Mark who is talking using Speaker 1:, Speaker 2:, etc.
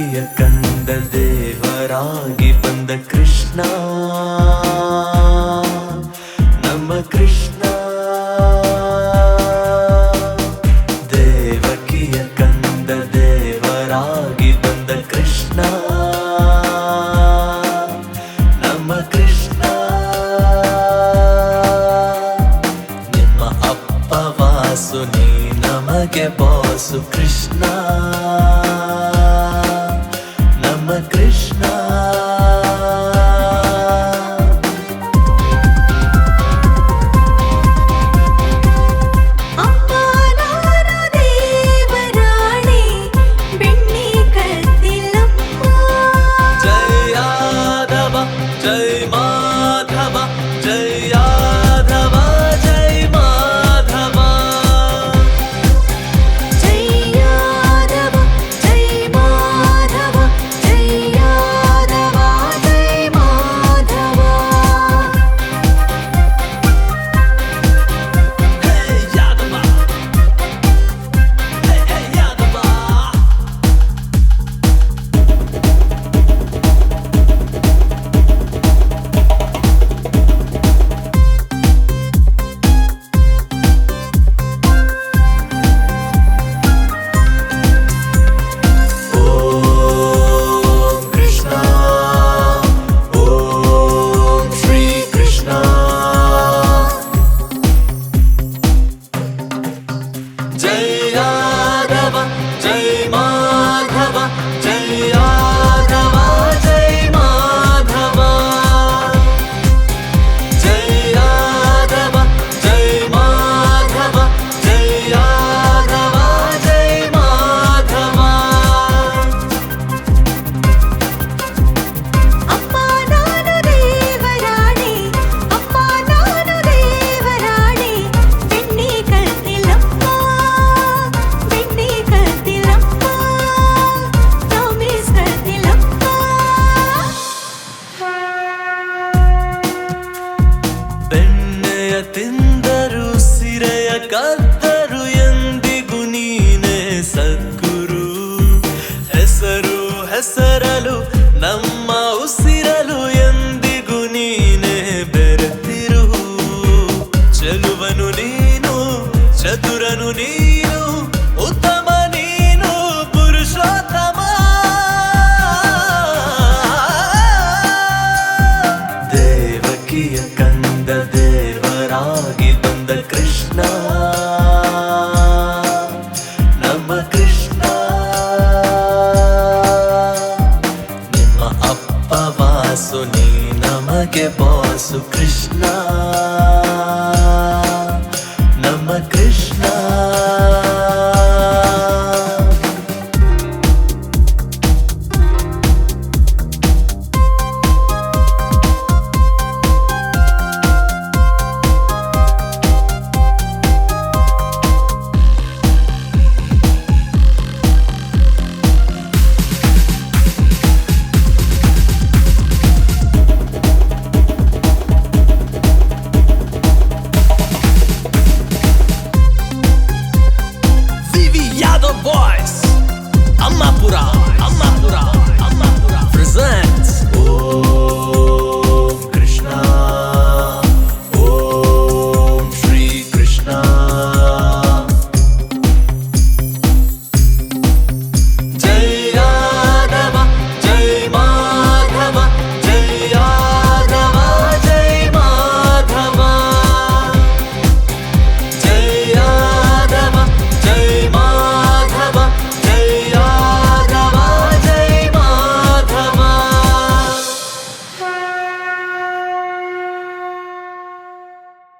Speaker 1: ಕಹಿಯ ಕಂದ ದೇವರಾಗಿ ಬಂದ ಕೃಷ್ಣ. ನಮ್ಮ ಕೃಷ್ಣ. ದೇವಕಿಯ ಕಂದ ದೇವರಾಗಿ ಬಂದ ಕೃಷ್ಣ. ನಮ್ಮ ಕೃಷ್ಣ. ನಿಮ್ಮ ಅಪ್ಪ ವಾಸು, ನೀ ನಮಗೆ ಬಾಸು ಕೃಷ್ಣ. within me. पवासुनी नमके पसु कृष्णा।